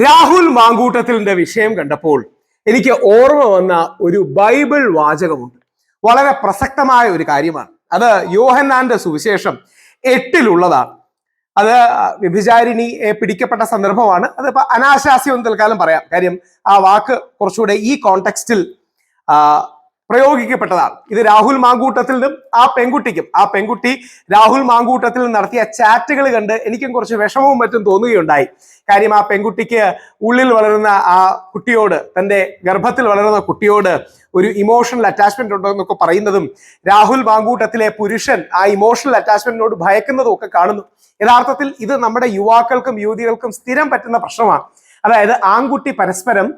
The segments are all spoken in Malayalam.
രാഹുൽ മാങ്കൂട്ടത്തിലിന്റെ വിഷയം കണ്ടപ്പോൾ എനിക്ക് ഓർമ്മ വന്ന ഒരു ബൈബിൾ വാചകമുണ്ട്. വളരെ പ്രസക്തമായ ഒരു കാര്യമാണ്. അത് യോഹന്നാന്റെ സുവിശേഷം എട്ടിലുള്ളതാണ്. അത് വ്യഭിചാരിണി ഏ, പിടിക്കപ്പെട്ട സന്ദർഭമാണ്. അതിപ്പോ അനാശാസ്യം തൽക്കാലം പറയാം. കാര്യം ആ വാക്ക് കുറച്ചുകൂടെ ഈ കോണ്ടെക്സ്റ്റിൽ പ്രയോഗിക്കപ്പെട്ടതാണ്. ഇത് രാഹുൽ മാങ്കൂട്ടത്തിൽ നിന്നും ആ പെൺകുട്ടിക്കും ആ പെൺകുട്ടി രാഹുൽ മാങ്കൂട്ടത്തിൽ നടത്തിയ ചാറ്റുകൾ കണ്ട് എനിക്കും കുറച്ച് വിഷമവും മറ്റും തോന്നുകയുണ്ടായി. കാര്യം ആ പെൺകുട്ടിക്ക് ഉള്ളിൽ വളരുന്ന ആ കുട്ടിയോട് തന്റെ ഗർഭത്തിൽ വളരുന്ന കുട്ടിയോട് ഒരു ഇമോഷണൽ അറ്റാച്ച്മെന്റ് ഉണ്ടോ എന്നൊക്കെ പറയുന്നതും രാഹുൽ മാങ്കൂട്ടത്തിലെ പുരുഷൻ ആ ഇമോഷണൽ അറ്റാച്ച്മെന്റിനോട് ഭയക്കുന്നതും ഒക്കെ കാണുന്നു. യഥാർത്ഥത്തിൽ ഇത് നമ്മുടെ യുവാക്കൾക്കും യുവതികൾക്കും സ്ഥിരം പറ്റുന്ന പ്രശ്നമാണ്. അതായത് ആൺകുട്ടി പരസ്പരം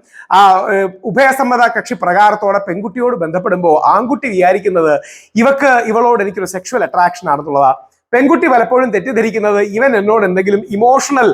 ഉഭയസമ്മത കക്ഷി പ്രകാരത്തോടെ പെൺകുട്ടിയോട് ബന്ധപ്പെടുമ്പോൾ ആൺകുട്ടി വിചാരിക്കുന്നത് ഇവക്ക് ഇവളോട് എനിക്കൊരു സെക്ഷൽ അട്രാക്ഷൻ ആണെന്നുള്ളതാ. പെൺകുട്ടി പലപ്പോഴും തെറ്റിദ്ധരിക്കുന്നത് ഇവൻ എന്നോട് എന്തെങ്കിലും ഇമോഷണൽ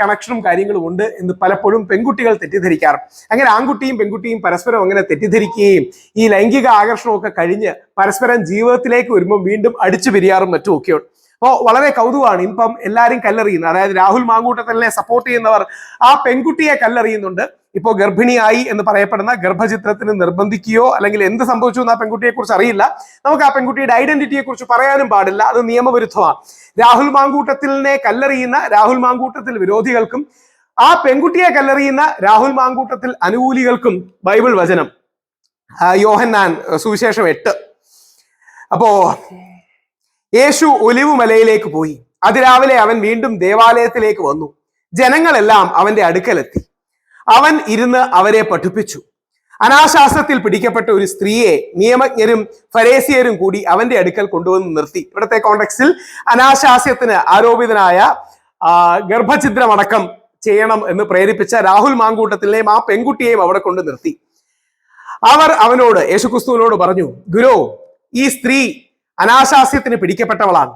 കണക്ഷനും കാര്യങ്ങളും ഉണ്ട് എന്ന് പലപ്പോഴും പെൺകുട്ടികൾ തെറ്റിദ്ധരിക്കാറ്. അങ്ങനെ ആൺകുട്ടിയും പെൺകുട്ടിയും പരസ്പരം അങ്ങനെ തെറ്റിദ്ധരിക്കുകയും ഈ ലൈംഗിക ആകർഷണമൊക്കെ കഴിഞ്ഞ് പരസ്പരം ജീവിതത്തിലേക്ക് വരുമ്പോൾ വീണ്ടും അടിച്ചു പിരിയാറും മറ്റും ഒക്കെയുണ്ട് അപ്പോൾ വളരെ കൗതുകമാണ്. ഇപ്പം എല്ലാവരും കല്ലെറിയുന്നത്. അതായത് രാഹുൽ മാങ്കൂട്ടത്തിനെ സപ്പോർട്ട് ചെയ്യുന്നവർ ആ പെൺകുട്ടിയെ കല്ലെറിയുന്നുണ്ട്. ഇപ്പോൾ ഗർഭിണിയായി എന്ന് പറയപ്പെടുന്ന ഗർഭചിത്രത്തിന് നിർബന്ധിക്കുകയോ അല്ലെങ്കിൽ എന്ത് സംഭവിച്ചു എന്ന് ആ പെൺകുട്ടിയെ കുറിച്ച് അറിയില്ല. നമുക്ക് ആ പെൺകുട്ടിയുടെ ഐഡന്റിറ്റിയെ കുറിച്ച് പറയാനും പാടില്ല. അത് നിയമവിരുദ്ധമാണ്. രാഹുൽ മാങ്കൂട്ടത്തിനെ കല്ലെറിയുന്ന രാഹുൽ മാങ്കൂട്ടത്തിൽ വിരോധികൾക്കും ആ പെൺകുട്ടിയെ കല്ലെറിയുന്ന രാഹുൽ മാങ്കൂട്ടത്തിൽ അനുകൂലികൾക്കും ബൈബിൾ വചനം. യോഹന്നാൻ സുവിശേഷം എട്ട്. അപ്പോ യേശു ഒലിവുമലയിലേക്ക് പോയി. അതിരാവിലെ അവൻ വീണ്ടും ദേവാലയത്തിലേക്ക് വന്നു. ജനങ്ങളെല്ലാം അവന്റെ അടുക്കലെത്തി. അവൻ ഇരുന്ന് അവരെ പഠിപ്പിച്ചു. അനാശാസ്ത്രത്തിൽ പിടിക്കപ്പെട്ട ഒരു സ്ത്രീയെ നിയമജ്ഞരും ഫരേസിയരും കൂടി അവന്റെ അടുക്കൽ കൊണ്ടുവന്ന് നിർത്തി. ഇവിടത്തെ കോണ്ടെക്സ്റ്റിൽ അനാശാസ്യത്തിന് ആരോപിതനായ ഗർഭഛിദ്രമടക്കം ചെയ്യണം എന്ന് പ്രേരിപ്പിച്ച രാഹുൽ മാങ്കൂട്ടത്തിലെയും ആ പെൺകുട്ടിയെയും അവിടെ കൊണ്ട് നിർത്തി. അവർ അവനോട് യേശുക്രിസ്തുവിനോട് പറഞ്ഞു ഗുരു ഈ സ്ത്രീ അനാശാസ്യത്തിന് പിടിക്കപ്പെട്ടവളാണ്.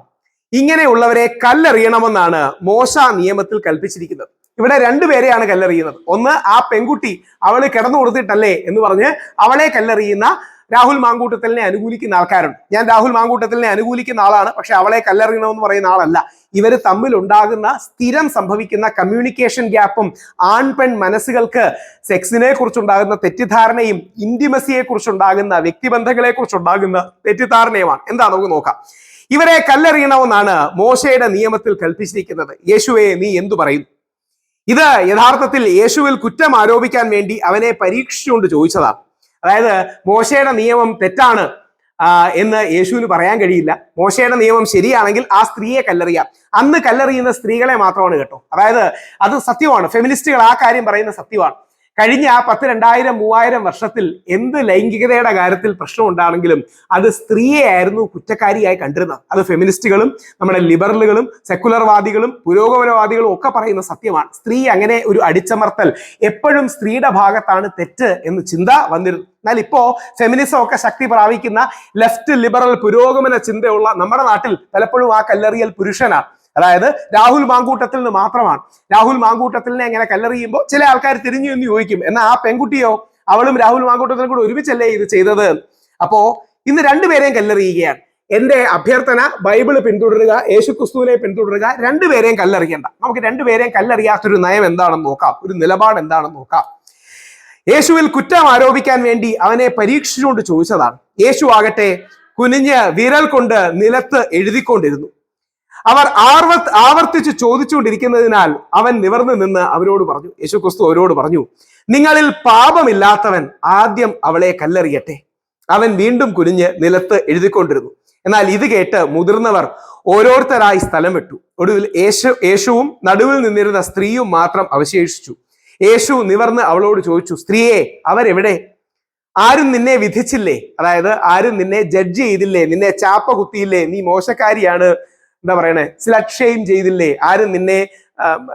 ഇങ്ങനെയുള്ളവരെ കല്ലെറിയണമെന്നാണ് മോശ നിയമത്തിൽ കൽപ്പിച്ചിരിക്കുന്നത്. ഇവിടെ രണ്ടുപേരെയാണ് കല്ലെറിയുന്നത്. ഒന്ന് ആ പെൺകുട്ടി അവൾ കിടന്നു കൊടുത്തിട്ടല്ലേ എന്ന് പറഞ്ഞ് അവളെ കല്ലെറിയുന്ന രാഹുൽ മാങ്കൂട്ടത്തിലിനെ അനുകൂലിക്കുന്ന ആൾക്കാരുണ്ട്. ഞാൻ രാഹുൽ മാങ്കൂട്ടത്തിലിനെ അനുകൂലിക്കുന്ന ആളാണ് പക്ഷെ അവളെ കല്ലെറിയണമെന്ന് പറയുന്ന ആളല്ല. ഇവർ തമ്മിൽ ഉണ്ടാകുന്ന സ്ഥിരം സംഭവിക്കുന്ന കമ്മ്യൂണിക്കേഷൻ ഗ്യാപ്പും ആൺപെൺ മനസ്സുകൾക്ക് സെക്സിനെ കുറിച്ചുണ്ടാകുന്ന തെറ്റിദ്ധാരണയും ഇന്റിമസിയെ കുറിച്ചുണ്ടാകുന്ന വ്യക്തിബന്ധങ്ങളെ കുറിച്ചുണ്ടാകുന്ന തെറ്റിദ്ധാരണയുമാണ്. എന്താ നമുക്ക് നോക്കാം. ഇവരെ കല്ലെറിയണമെന്നാണ് മോശയുടെ നിയമത്തിൽ കൽപ്പിച്ചിരിക്കുന്നത്. യേശുവെ നീ എന്തു പറയും? ഇത് യഥാർത്ഥത്തിൽ യേശുവിൽ കുറ്റം ആരോപിക്കാൻ വേണ്ടി അവനെ പരീക്ഷിച്ചുകൊണ്ട് ചോദിച്ചതാണ്. അതായത് മോശയുടെ നിയമം തെറ്റാണ് എന്ന് യേശുവിന് പറയാൻ കഴിയില്ല. മോശയുടെ നിയമം ശരിയാണെങ്കിൽ ആ സ്ത്രീയെ കല്ലെറിയാം. അന്ന് കല്ലെറിയുന്ന സ്ത്രീകളെ മാത്രമാണ് കേട്ടോ. അതായത് അത് സത്യമാണ്. ഫെമിനിസ്റ്റുകൾ ആ കാര്യം പറയുന്ന സത്യമാണ്. കഴിഞ്ഞ ആ പത്ത് രണ്ടായിരം മൂവായിരം വർഷത്തിൽ എന്ത് ലൈംഗികതയുടെ കാര്യത്തിൽ പ്രശ്നം ഉണ്ടാണെങ്കിലും അത് സ്ത്രീയെ ആയിരുന്നു കുറ്റക്കാരിയായി കണ്ടിരുന്നത്. അത് ഫെമിനിസ്റ്റുകളും നമ്മുടെ ലിബറലുകളും സെക്കുലർവാദികളും പുരോഗമനവാദികളും ഒക്കെ പറയുന്ന സത്യമാണ്. സ്ത്രീ അങ്ങനെ ഒരു അടിച്ചമർത്തൽ എപ്പോഴും സ്ത്രീയുടെ ഭാഗത്താണ് തെറ്റ് എന്ന് ചിന്ത വന്നിരുന്നു. എന്നാൽ ഇപ്പോ ഫെമിനിസം ഒക്കെ ശക്തി പ്രാപിക്കുന്ന ലെഫ്റ്റ് ലിബറൽ പുരോഗമന ചിന്തയുള്ള നമ്മുടെ നാട്ടിൽ പലപ്പോഴും ആ കല്ലെറിയൽ പുരുഷനാണ്. അതായത് രാഹുൽ മാങ്കൂട്ടത്തിൽ നിന്ന് മാത്രമാണ്. രാഹുൽ മാങ്കൂട്ടത്തിലിനെ എങ്ങനെ കല്ലെറിയുമ്പോൾ ചില ആൾക്കാർ തിരിഞ്ഞു എന്ന് ചോദിക്കും എന്നാൽ ആ പെൺകുട്ടിയോ? അവളും രാഹുൽ മാങ്കൂട്ടത്തിനെ കൂടെ ഒരുമിച്ചല്ലേ ഇത് ചെയ്തത്? അപ്പോ ഇന്ന് രണ്ടുപേരെയും കല്ലെറിയുകയാണ്. എന്റെ അഭ്യർത്ഥന ബൈബിൾ പിന്തുടരുക യേശു ക്രിസ്തുവിനെ പിന്തുടരുക രണ്ടുപേരെയും കല്ലെറിയണ്ട. നമുക്ക് രണ്ടുപേരെയും കല്ലെറിയാത്തൊരു നയം എന്താണെന്ന് നോക്കാം. ഒരു നിലപാട് എന്താണെന്ന് നോക്കാം. യേശുവിൽ കുറ്റം ആരോപിക്കാൻ വേണ്ടി അവനെ പരീക്ഷിച്ചുകൊണ്ട് ചോദിച്ചതാണ്. യേശു ആകട്ടെ കുനിഞ്ഞ് വിരൽ കൊണ്ട് നിലത്ത് എഴുതിക്കൊണ്ടിരുന്നു. അവർ ആർവ ആവർത്തിച്ച് ചോദിച്ചുകൊണ്ടിരിക്കുന്നതിനാൽ അവൻ നിവർന്നു നിന്ന് അവരോട് പറഞ്ഞു യേശു ക്രിസ്തു അവരോട് പറഞ്ഞു നിങ്ങളിൽ പാപമില്ലാത്തവൻ ആദ്യം അവളെ കല്ലെറിയട്ടെ. അവൻ വീണ്ടും കുനിഞ്ഞ് നിലത്ത് എഴുതിക്കൊണ്ടിരുന്നു. എന്നാൽ ഇത് കേട്ട് മുതിർന്നവർ ഓരോരുത്തരായി സ്ഥലം വിട്ടു. ഒടുവിൽ യേശു യേശുവും നടുവിൽ നിന്നിരുന്ന സ്ത്രീയും മാത്രം അവശേഷിച്ചു. യേശു നിവർന്ന് അവളോട് ചോദിച്ചു സ്ത്രീയെ അവരെവിടെ? ആരും നിന്നെ വിധിച്ചില്ലേ? അതായത് ആരും നിന്നെ ജഡ്ജ് ചെയ്തില്ലേ? നിന്നെ ചാപ്പ കുത്തിയില്ലേ? നീ മോശക്കാരിയാണ്. എന്താ പറയണേ? ഷെയിം ചെയ്തില്ലേ? ആരും നിന്നെ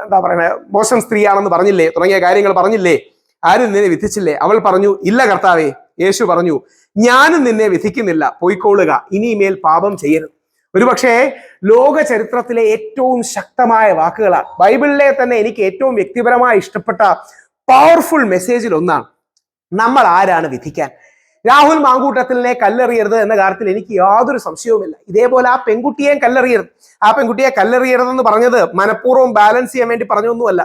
എന്താ പറയണേ? മോശം സ്ത്രീയാണെന്ന് പറഞ്ഞില്ലേ? തുടങ്ങിയ കാര്യങ്ങൾ പറഞ്ഞില്ലേ? ആരും നിന്നെ വിധിച്ചില്ലേ? അവൾ പറഞ്ഞു ഇല്ല കർത്താവേ. യേശു പറഞ്ഞു ഞാനും നിന്നെ വിധിക്കുന്നില്ല. പോയിക്കോളുക ഇനിമേൽ പാപം ചെയ്യരുത്. ഒരുപക്ഷേ ലോക ചരിത്രത്തിലെ ഏറ്റവും ശക്തമായ വാക്കുകളാണ്. ബൈബിളിലെ തന്നെ എനിക്ക് ഏറ്റവും വ്യക്തിപരമായി ഇഷ്ടപ്പെട്ട പവർഫുൾ മെസ്സേജിൽ ഒന്നാണ്. നമ്മൾ ആരാണ് വിധിക്കാൻ? രാഹുൽ മാങ്കൂട്ടത്തിലെ കല്ലെറിയരുത് എന്ന കാര്യത്തിൽ എനിക്ക് യാതൊരു സംശയവുമില്ല. ഇതേപോലെ ആ പെൺകുട്ടിയെയും കല്ലെറിയരുത്. ആ പെൺകുട്ടിയെ കല്ലെറിയരുതെന്ന് പറഞ്ഞത് മനഃപൂർവം ബാലൻസ് ചെയ്യാൻ വേണ്ടി പറഞ്ഞൊന്നുമല്ല.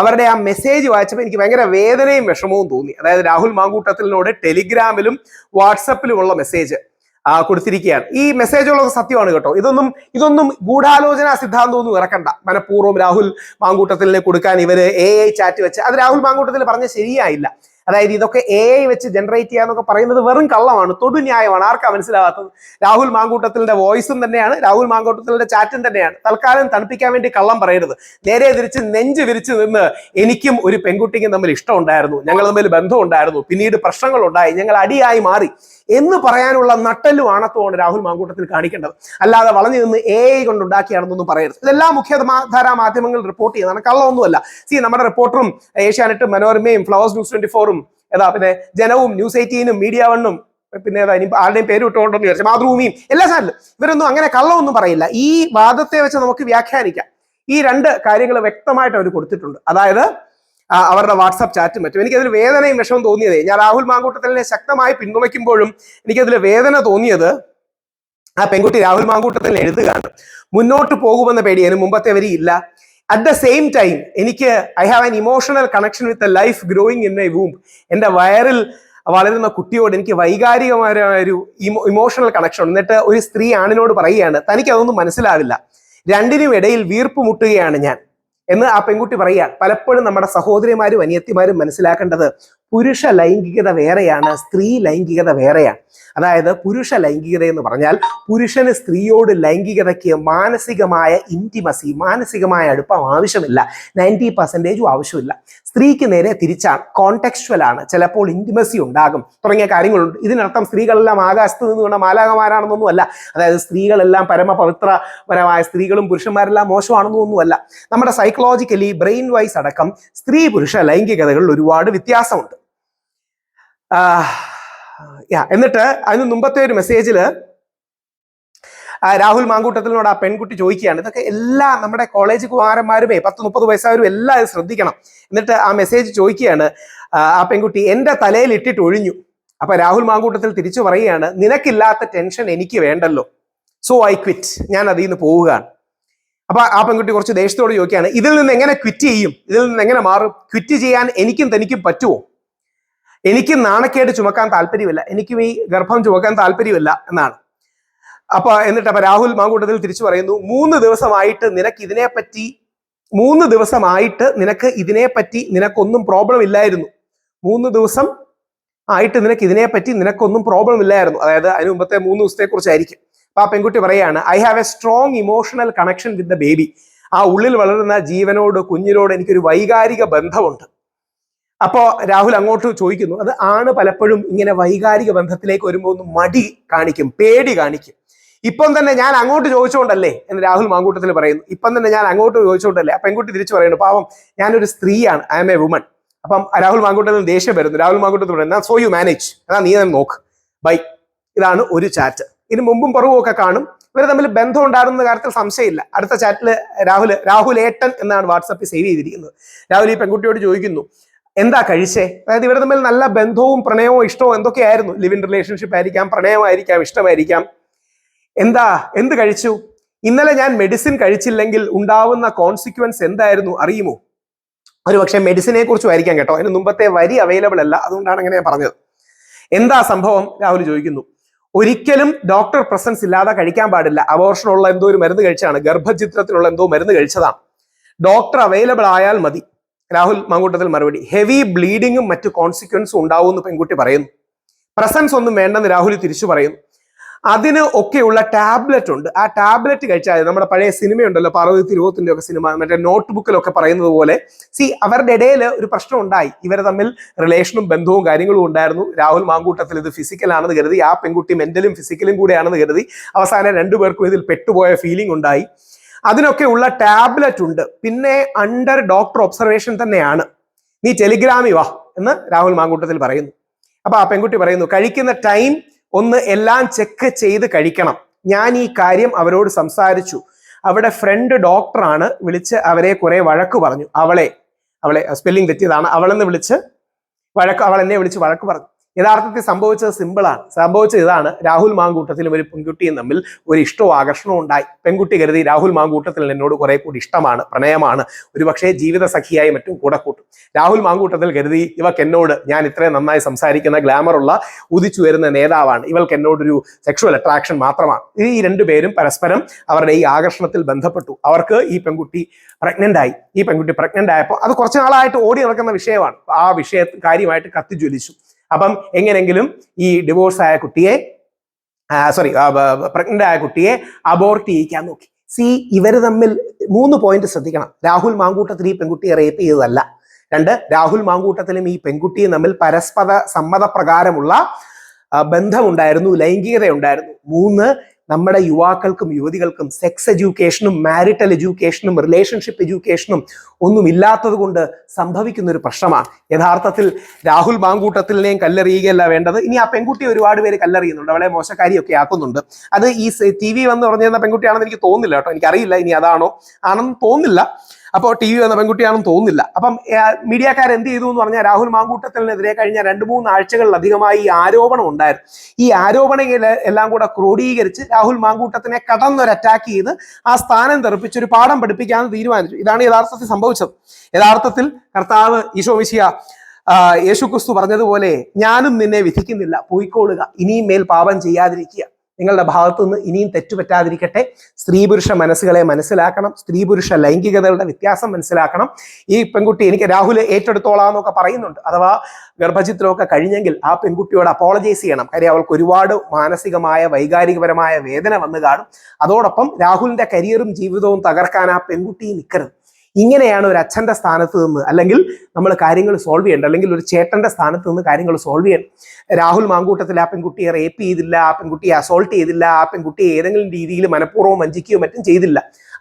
അവരുടെ ആ മെസ്സേജ് വായിച്ചപ്പോൾ എനിക്ക് ഭയങ്കര വേദനയും വിഷമവും തോന്നി. അതായത് രാഹുൽ മാങ്കൂട്ടത്തിനോട് ടെലിഗ്രാമിലും വാട്സപ്പിലുമുള്ള മെസ്സേജ് കൊടുത്തിരിക്കുകയാണ്. ഈ മെസ്സേജുകളൊക്കെ സത്യമാണ് കേട്ടോ. ഇതൊന്നും ഇതൊന്നും ഗൂഢാലോചന സിദ്ധാന്തമൊന്നും ഇറക്കണ്ട. മനഃപൂർവം രാഹുൽ മാങ്കൂട്ടത്തിലിനെ കൊടുക്കാൻ ഇവർ എ ഐ ചാറ്റ് വെച്ച് അത് രാഹുൽ മാങ്കൂട്ടത്തിൽ പറഞ്ഞ ശരിയായില്ല. അതായത് ഇതൊക്കെ എ ഐ വെച്ച് ജനറേറ്റ് ചെയ്യാന്നൊക്കെ പറയുന്നത് വെറും കള്ളമാണ് തൊടു ന്യായമാണ് ആർക്കാ മനസ്സിലാവാത്തത്? രാഹുൽ മാങ്കൂട്ടത്തിന്റെ വോയിസും തന്നെയാണ് രാഹുൽ മാങ്കൂട്ടത്തിന്റെ ചാറ്റും തന്നെയാണ്. തൽക്കാലം തണുപ്പിക്കാൻ വേണ്ടി കള്ളം പറയരുത്. നേരെ തിരിച്ച് നെഞ്ച് വിരിച്ച് നിന്ന് എനിക്കും ഒരു പെൺകുട്ടിക്കും തമ്മിൽ ഇഷ്ടമുണ്ടായിരുന്നു. ഞങ്ങൾ തമ്മിൽ ബന്ധമുണ്ടായിരുന്നു. പിന്നീട് പ്രശ്നങ്ങൾ ഉണ്ടായി ഞങ്ങൾ അടിയായി മാറി. എന്ന് പറയാനുള്ള നട്ടലും ആണത്വമാണ് രാഹുൽ മാങ്കൂട്ടത്തിൽ കാണിക്കേണ്ടത്. അല്ലാതെ വളഞ്ഞു നിന്ന് എ ഐ കൊണ്ടുണ്ടാക്കിയാണെന്നൊന്നും പറയരുത്. ഇതെല്ലാം മുഖ്യധാരാ മാധ്യമങ്ങൾ റിപ്പോർട്ട് ചെയ്യുന്നതാണ്. കള്ളമൊന്നുമല്ല. സി നമ്മുടെ റിപ്പോർട്ടറും ഏഷ്യാനെറ്റും മനോരമയും ഫ്ലവേഴ്സ് ന്യൂസ് ട്വന്റി ഫോറും ഏതാ പിന്നെ ജനവും ന്യൂസ് എയ്റ്റീനും മീഡിയ വണ്ണും പിന്നെ ഏതാ ഇനി ആരുടെയും പേര് വിട്ടുകൊണ്ടെന്ന് വിചാരിച്ചു മാതൃഭൂമിയും എല്ലാ ചാനലും ഇവരൊന്നും അങ്ങനെ കള്ളമൊന്നും പറയില്ല. ഈ വാദത്തെ വെച്ച് നമുക്ക് വ്യാഖ്യാനിക്കാം. ഈ രണ്ട് കാര്യങ്ങൾ വ്യക്തമായിട്ട് അവർ കൊടുത്തിട്ടുണ്ട്. അതായത് അവരുടെ വാട്സാപ്പ് ചാറ്റും മറ്റും. എനിക്കതിൽ വേദനയും വിഷമം തോന്നിയതേ. ഞാൻ രാഹുൽ മാങ്കൂട്ടത്തിനെ ശക്തമായി പിന്തുണയ്ക്കുമ്പോഴും എനിക്കതിൽ വേദന തോന്നിയത് ആ പെൺകുട്ടി രാഹുൽ മാങ്കൂട്ടത്തിൽ എഴുതുകയാണ്. മുന്നോട്ട് പോകുമെന്ന പേടി അതിന് മുമ്പത്തെ വരി ഇല്ല. അറ്റ് ദ സെയിം ടൈം എനിക്ക് I have an emotional connection with a life growing in a womb എന്റെ വയറിൽ വളരുന്ന കുട്ടിയോട് എനിക്ക് വൈകാരികമായ ഒരു ഇമോഷണൽ കണക്ഷൻ എന്നിട്ട് ഒരു സ്ത്രീ ആണിനോട് പറയുകയാണ് തനിക്ക് അതൊന്നും മനസ്സിലാവില്ല. രണ്ടിനും ഇടയിൽ വീർപ്പ് മുട്ടുകയാണ് ഞാൻ. എന്ന് ആ പെൺകുട്ടി പറയുക പലപ്പോഴും നമ്മുടെ സഹോദരിമാരും അനിയത്തിമാരും മനസ്സിലാക്കേണ്ടത് പുരുഷ ലൈംഗികത വേറെയാണ് സ്ത്രീ ലൈംഗികത വേറെയാണ്. അതായത് പുരുഷ ലൈംഗികത എന്ന് പറഞ്ഞാൽ പുരുഷന് സ്ത്രീയോട് ലൈംഗികതയ്ക്ക് മാനസികമായ ഇന്റിമസി മാനസികമായ അടുപ്പം ആവശ്യമില്ല. നയന്റി പെർസെന്റേജും ആവശ്യമില്ല. സ്ത്രീക്ക് നേരെ തിരിച്ചാണ് കോണ്ടെക്സ്ച്വൽ ആണ്. ചിലപ്പോൾ ഇന്റിമസി ഉണ്ടാകും. തുടങ്ങിയ കാര്യങ്ങളുണ്ട്. ഇതിനർത്ഥം സ്ത്രീകളെല്ലാം ആകാശത്ത് നിന്ന് വീണ മാലാകമാരാണെന്നൊന്നും അല്ല അതായത് സ്ത്രീകളെല്ലാം പരമപവിത്രപരമായ സ്ത്രീകളും പുരുഷന്മാരെല്ലാം മോശമാണെന്നൊന്നുമല്ല. നമ്മുടെ സൈക്കോളജിക്കലി ബ്രെയിൻ വൈസ് അടക്കം സ്ത്രീ പുരുഷ ലൈംഗികതകളിൽ ഒരുപാട് വ്യത്യാസമുണ്ട്. യാ എന്നിട്ട് അതിന് മുമ്പത്തെ ഒരു മെസ്സേജിൽ രാഹുൽ മാങ്കൂട്ടത്തിനോട് ആ പെൺകുട്ടി ചോദിക്കുകയാണ്. ഇതൊക്കെ എല്ലാ നമ്മുടെ കോളേജ് കുമാരന്മാരുമേ പത്ത് മുപ്പത് വയസ്സായവരും എല്ലാം ശ്രദ്ധിക്കണം. എന്നിട്ട് ആ മെസ്സേജ് ചോദിക്കുകയാണ്. ആ പെൺകുട്ടി എന്റെ തലയിൽ ഇട്ടിട്ട് ഒഴിഞ്ഞു. അപ്പൊ രാഹുൽ മാങ്കൂട്ടത്തിൽ തിരിച്ചു പറയുകയാണ് നിനക്കില്ലാത്ത ടെൻഷൻ എനിക്ക് വേണ്ടല്ലോ. സോ ഐ ക്വിറ്റ് ഞാൻ അതിൽ നിന്ന് പോവുകയാണ്. അപ്പൊ ആ പെൺകുട്ടി കുറച്ച് ദേഷ്യത്തോട് ചോദിക്കുകയാണ് ഇതിൽ നിന്ന് എങ്ങനെ ക്വിറ്റ് ചെയ്യും? ഇതിൽ നിന്ന് എങ്ങനെ മാറും? ക്വിറ്റ് ചെയ്യാൻ എനിക്കും തനിക്കും പറ്റുമോ? എനിക്കും നാണക്കേട് ചുമക്കാൻ താല്പര്യമില്ല. എനിക്കും ഈ ഗർഭം ചുമക്കാൻ താല്പര്യമില്ല എന്നാണ്. അപ്പൊ എന്നിട്ട് അപ്പൊ രാഹുൽ മാങ്കൂട്ടത്തിൽ തിരിച്ചു പറയുന്നു മൂന്ന് ദിവസമായിട്ട് നിനക്ക് ഇതിനെപ്പറ്റി മൂന്ന് ദിവസമായിട്ട് നിനക്ക് ഇതിനെപ്പറ്റി നിനക്കൊന്നും പ്രോബ്ലം ഇല്ലായിരുന്നു. മൂന്ന് ദിവസം ആയിട്ട് നിനക്ക് ഇതിനെപ്പറ്റി നിനക്കൊന്നും പ്രോബ്ലം ഇല്ലായിരുന്നു. അതായത് അതിന് മുമ്പത്തെ മൂന്ന് ദിവസത്തെ കുറിച്ചായിരിക്കും അപ്പൊ ആ പെൺകുട്ടി പറയാണ് I have a strong emotional connection with the baby ആ ഉള്ളിൽ വളരുന്ന ജീവനോട് കുഞ്ഞിനോട് എനിക്കൊരു വൈകാരിക ബന്ധമുണ്ട്. അപ്പോ രാഹുൽ അങ്ങോട്ട് ചോദിക്കുന്നു അത് ആണ് പലപ്പോഴും ഇങ്ങനെ വൈകാരിക ബന്ധത്തിലേക്ക് വരുമ്പോൾ ഒന്ന് മടി കാണിക്കും പേടി കാണിക്കും. ഇപ്പം തന്നെ ഞാൻ അങ്ങോട്ട് ചോദിച്ചുകൊണ്ടല്ലേ എന്ന് രാഹുൽ മാങ്കൂട്ടത്തിൽ പറയുന്നു. ഇപ്പം തന്നെ ഞാൻ അങ്ങോട്ട് ചോദിച്ചുകൊണ്ടല്ലേ ആ പെൺകുട്ടി തിരിച്ചു പറയുന്നു പാവം ഞാനൊരു സ്ത്രീയാണ് ഐ എം എ വുമൺ അപ്പം രാഹുൽ മാങ്കൂട്ടത്തിൽ ദേഷ്യം വരുന്നു. രാഹുൽ മാങ്കൂട്ടത്തിൽ പറയുന്നത് സോ യു മാനേജ് അതാ നീ തന്നെ നോക്ക്. ബൈ ഇതാണ് ഒരു ചാറ്റ് ഇതിന് മുമ്പും പുറവും ഒക്കെ കാണും. ഇവർ തമ്മിൽ ബന്ധം ഉണ്ടാകുന്ന കാര്യത്തിൽ സംശയമില്ല. അടുത്ത ചാറ്റിൽ രാഹുൽ രാഹുൽ ഏട്ടൻ എന്നാണ് വാട്സപ്പിൽ സേവ് ചെയ്തിരിക്കുന്നത്. രാഹുൽ ഈ പെൺകുട്ടിയോട് ചോദിക്കുന്നു എന്താ കഴിച്ചേ? അതായത് ഇവർ തമ്മിൽ നല്ല ബന്ധവും പ്രണയവും ഇഷ്ടവും എന്തൊക്കെയായിരുന്നു? ലിവിൻ റിലേഷൻഷിപ്പ് ആയിരിക്കാം പ്രണയമായിരിക്കാം ഇഷ്ടമായിരിക്കാം. എന്താ? എന്ത് കഴിച്ചു? ഇന്നലെ ഞാൻ മെഡിസിൻ കഴിച്ചില്ലെങ്കിൽ ഉണ്ടാവുന്ന കോൺസിക്വൻസ് എന്തായിരുന്നു? അറിയുമോ? ഒരു പക്ഷേ മെഡിസിനെ കുറിച്ചും ആയിരിക്കാം കേട്ടോ. അതിന് മുമ്പത്തെ വരി അവൈലബിൾ അല്ല. അതുകൊണ്ടാണ് അങ്ങനെ ഞാൻ പറഞ്ഞത്. എന്താ സംഭവം? രാഹുൽ ചോദിക്കുന്നു. ഒരിക്കലും ഡോക്ടർ പ്രസൻസ് ഇല്ലാതെ കഴിക്കാൻ പാടില്ല. അബോർഷനുള്ള എന്തോ ഒരു മരുന്ന് കഴിച്ചാണ്. ഗർഭചിത്രത്തിലുള്ള എന്തോ മരുന്ന് കഴിച്ചതാണ്. ഡോക്ടർ അവൈലബിൾ ആയാൽ മതി. രാഹുൽ മാങ്കൂട്ടത്തിൽ മറുപടി. ഹെവി ബ്ലീഡിങ്ങും മറ്റു കോൺസിക്വൻസും ഉണ്ടാവും എന്ന് പെൺകുട്ടി പറയുന്നു. പ്രസൻസ് ഒന്നും വേണ്ടെന്ന് രാഹുൽ തിരിച്ചു പറയുന്നു. അതിന് ഒക്കെയുള്ള ടാബ്ലറ്റ് ഉണ്ട്. ആ ടാബ്ലറ്റ് കഴിച്ചാൽ നമ്മുടെ പഴയ സിനിമയുണ്ടല്ലോ പാർവതി തിരുവോത്തിന്റെ ഒക്കെ സിനിമ മറ്റേ നോട്ട് ബുക്കിലൊക്കെ പറയുന്നത് പോലെ. സി അവരുടെ ഇടയിൽ ഒരു പ്രശ്നം ഉണ്ടായി. ഇവർ തമ്മിൽ റിലേഷനും ബന്ധവും കാര്യങ്ങളും ഉണ്ടായിരുന്നു. രാഹുൽ മാങ്കൂട്ടത്തിൽ ഇത് ഫിസിക്കൽ ആണെന്ന് കരുതി. ആ പെൺകുട്ടി മെന്റലും ഫിസിക്കലും കൂടെയാണെന്ന് കരുതി. അവസാനം രണ്ടുപേർക്കും ഇതിൽ പെട്ടുപോയ ഫീലിംഗ് ഉണ്ടായി. അതിനൊക്കെ ഉള്ള ടാബ്ലറ്റ് ഉണ്ട്. പിന്നെ അണ്ടർ ഡോക്ടർ ഒബ്സർവേഷൻ തന്നെയാണ്. നീ ടെലിഗ്രാമി വാ എന്ന് രാഹുൽ മാങ്കൂട്ടത്തിൽ പറയുന്നു. അപ്പൊ ആ പെൺകുട്ടി പറയുന്നു കഴിക്കുന്ന ടൈം ഒന്ന് എല്ലാം ചെക്ക് ചെയ്ത് കഴിക്കണം. ഞാൻ ഈ കാര്യം അവരോട് സംസാരിച്ചു. അവിടെ ഫ്രണ്ട് ഡോക്ടറാണ് വിളിച്ച് അവരെ കുറെ വഴക്ക് പറഞ്ഞു. അവളെ അവളെ സ്പെല്ലിംഗ് തെറ്റിയതാണ്. അവളെന്ന് വിളിച്ച് വഴക്ക് അവൾ എന്നെ വിളിച്ച് വഴക്ക് പറഞ്ഞു. യഥാർത്ഥത്തിൽ സംഭവിച്ചത് സിമ്പിളാണ് സംഭവിച്ചത് ഇതാണ്. രാഹുൽ മാങ്കൂട്ടത്തിലും ഒരു പെൺകുട്ടിയും തമ്മിൽ ഒരു ഇഷ്ടവും ആകർഷണവും ഉണ്ടായി. പെൺകുട്ടി കരുതി രാഹുൽ മാങ്കൂട്ടത്തിൽ എന്നോട് കുറെ കൂടി ഇഷ്ടമാണ് പ്രണയമാണ്. ഒരുപക്ഷെ ജീവിത സഖിയായി മറ്റും കൂടെ കൂട്ടും. രാഹുൽ മാങ്കൂട്ടത്തിൽ കരുതി ഇവക്ക് എന്നോട് ഞാൻ ഇത്രയും നന്നായി സംസാരിക്കുന്ന ഗ്ലാമറുള്ള ഉദിച്ചു വരുന്ന നേതാവാണ്. ഇവൾക്ക് എന്നോടൊരു സെക്ഷുവൽ അട്രാക്ഷൻ മാത്രമാണ്. ഈ രണ്ടുപേരും പരസ്പരം അവരുടെ ഈ ആകർഷണത്തിൽ ബന്ധപ്പെട്ടു. അവർക്ക് ഈ പെൺകുട്ടി പ്രഗ്നന്റ് ആയി. ഈ പെൺകുട്ടി പ്രഗ്നന്റ് ആയപ്പോൾ അത് കുറച്ച് നാളായിട്ട് ഓടി നടക്കുന്ന വിഷയമാണ്. ആ വിഷയ കാര്യമായിട്ട് കത്തി കത്തിജ്വലിച്ചു. അപ്പം എങ്ങനെങ്കിലും ഈ ഡിവോഴ്സ് ആയ കുട്ടിയെ സോറി പ്രഗ്നന്റ് ആയ കുട്ടിയെ അബോർട്ട് ചെയ്യിക്കാൻ നോക്കി. സി ഇവർ തമ്മിൽ മൂന്ന് പോയിന്റ് ശ്രദ്ധിക്കണം. രാഹുൽ മാങ്കൂട്ടത്തിൽ ഈ പെൺകുട്ടിയെ റേപ്പ് ചെയ്തതല്ല. രണ്ട് രാഹുൽ മാങ്കൂട്ടത്തിലും ഈ പെൺകുട്ടിയും തമ്മിൽ പരസ്പര സമ്മതപ്രകാരമുള്ള പ്രകാരമുള്ള ബന്ധമുണ്ടായിരുന്നു ലൈംഗികത ഉണ്ടായിരുന്നു മൂന്ന് നമ്മുടെ യുവാക്കൾക്കും യുവതികൾക്കും സെക്സ് എഡ്യൂക്കേഷനും മാരിറ്റൽ എഡ്യൂക്കേഷനും റിലേഷൻഷിപ്പ് എഡ്യൂക്കേഷനും ഒന്നും ഇല്ലാത്തത് കൊണ്ട് സംഭവിക്കുന്ന ഒരു പ്രശ്നമാണ്. യഥാർത്ഥത്തിൽ രാഹുൽ മാങ്കൂട്ടത്തിലിനെയും കല്ലെറിയുകയല്ല വേണ്ടത്. ഇനി ആ പെൺകുട്ടി ഒരുപാട് പേര് കല്ലെറിയുന്നുണ്ട്. അവളെ മോശക്കാരിയൊക്കെ ആക്കുന്നുണ്ട്. അത് ഈ ടി വി വന്ന് പറഞ്ഞിരുന്ന പെൺകുട്ടിയാണെന്ന് എനിക്ക് തോന്നുന്നില്ല കേട്ടോ. എനിക്കറിയില്ല ഇനി അതാണോ ആണെന്ന് തോന്നുന്നില്ല. അപ്പോൾ ടി വി വന്ന പെൺകുട്ടിയാണെന്ന് തോന്നുന്നില്ല. അപ്പം മീഡിയക്കാർ എന്ത് ചെയ്തു എന്ന് പറഞ്ഞാൽ രാഹുൽ മാങ്കൂട്ടത്തിനെതിരെ കഴിഞ്ഞ രണ്ട് മൂന്ന് ആഴ്ചകളിലധികമായി ഈ ആരോപണം ഉണ്ടായിരുന്നു. ഈ ആരോപണങ്ങൾ എല്ലാം കൂടെ ക്രോഡീകരിച്ച് രാഹുൽ മാങ്കൂട്ടത്തിനെ കടന്നൊരു അറ്റാക്ക് ചെയ്ത് ആ സ്ഥാനം തെറിപ്പിച്ച് ഒരു പാഠം പഠിപ്പിക്കാമെന്ന് തീരുമാനിച്ചു. ഇതാണ് യഥാർത്ഥത്തിൽ സംഭവിച്ചത്. യഥാർത്ഥത്തിൽ കർത്താവ് ഈശോ മിശിയ യേശു ക്രിസ്തു പറഞ്ഞതുപോലെ ഞാനും നിന്നെ വിധിക്കുന്നില്ല. പോയിക്കോളുക ഇനിയും മേൽ പാപം ചെയ്യാതിരിക്കുക. നിങ്ങളുടെ ഭാഗത്തു നിന്ന് ഇനിയും തെറ്റുപറ്റാതിരിക്കട്ടെ. സ്ത്രീ പുരുഷ മനസ്സുകളെ മനസ്സിലാക്കണം. സ്ത്രീ പുരുഷ ലൈംഗികതകളുടെ വ്യത്യാസം മനസ്സിലാക്കണം. ഈ പെൺകുട്ടി എനിക്ക് രാഹുൽ ഏറ്റെടുത്തോളാം എന്നൊക്കെ പറയുന്നുണ്ട്. അഥവാ ഗർഭചിത്രമൊക്കെ കഴിഞ്ഞെങ്കിൽ ആ പെൺകുട്ടിയോട് അപ്പോളജൈസ് ചെയ്യണം. കാര്യം അവൾക്ക് ഒരുപാട് മാനസികമായ വൈകാരികപരമായ വേദന വന്നു കാണും. അതോടൊപ്പം രാഹുലിന്റെ കരിയറും ജീവിതവും തകർക്കാൻ ആ പെൺകുട്ടി നിൽക്കരുത് ഇങ്ങനെയാണ് ഒരു അച്ഛന്റെ സ്ഥാനത്ത് നിന്ന് അല്ലെങ്കിൽ നമ്മൾ കാര്യങ്ങൾ സോൾവ് ചെയ്യേണ്ടത്. അല്ലെങ്കിൽ ഒരു ചേട്ടന്റെ സ്ഥാനത്ത് നിന്ന് കാര്യങ്ങൾ സോൾവ് ചെയ്യണം രാഹുൽ മാങ്കൂട്ടത്തിൽ ആ പെൺകുട്ടിയെ റേപ്പ് ചെയ്തില്ല ആ പെൺകുട്ടിയെ അസോൾട്ട് ചെയ്തില്ല ആ പെൺകുട്ടിയെ ഏതെങ്കിലും രീതിയിൽ മനഃപൂർവം വഞ്ചിക്കുകയോ മറ്റും ചെയ്തില്ല.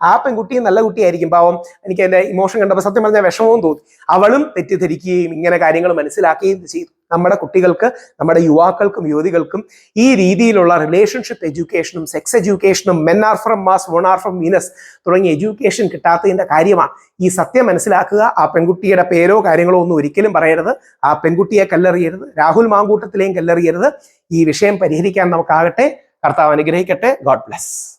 ആ പെൺകുട്ടി നല്ല കുട്ടിയായിരിക്കും. പാവം എനിക്ക് എന്റെ ഇമോഷൻ കണ്ടപ്പോൾ സത്യം പറഞ്ഞാൽ വിഷമവും തോന്നി. അവളും തെറ്റിദ്ധരിക്കുകയും ഇങ്ങനെ കാര്യങ്ങൾ മനസ്സിലാക്കുകയും ചെയ്തു. നമ്മുടെ കുട്ടികൾക്ക് നമ്മുടെ യുവാക്കൾക്കും യുവതികൾക്കും ഈ രീതിയിലുള്ള റിലേഷൻഷിപ്പ് എഡ്യൂക്കേഷനും sex എഡ്യൂക്കേഷനും men are from Mars women are from Venus തുടങ്ങിയ എഡ്യൂക്കേഷൻ കിട്ടാത്തതിന്റെ കാര്യമാണ് ഈ സത്യം മനസ്സിലാക്കുക. ആ പെൺകുട്ടിയുടെ പേരോ കാര്യങ്ങളോ ഒന്നും ഒരിക്കലും പറയരുത്. ആ പെൺകുട്ടിയെ കല്ലെറിയരുത്. രാഹുൽ മാങ്കൂട്ടത്തിലെയും കല്ലെറിയരുത്. ഈ വിഷയം പരിഹരിക്കാൻ നമുക്കാകട്ടെ. കർത്താവ് അനുഗ്രഹിക്കട്ടെ. God bless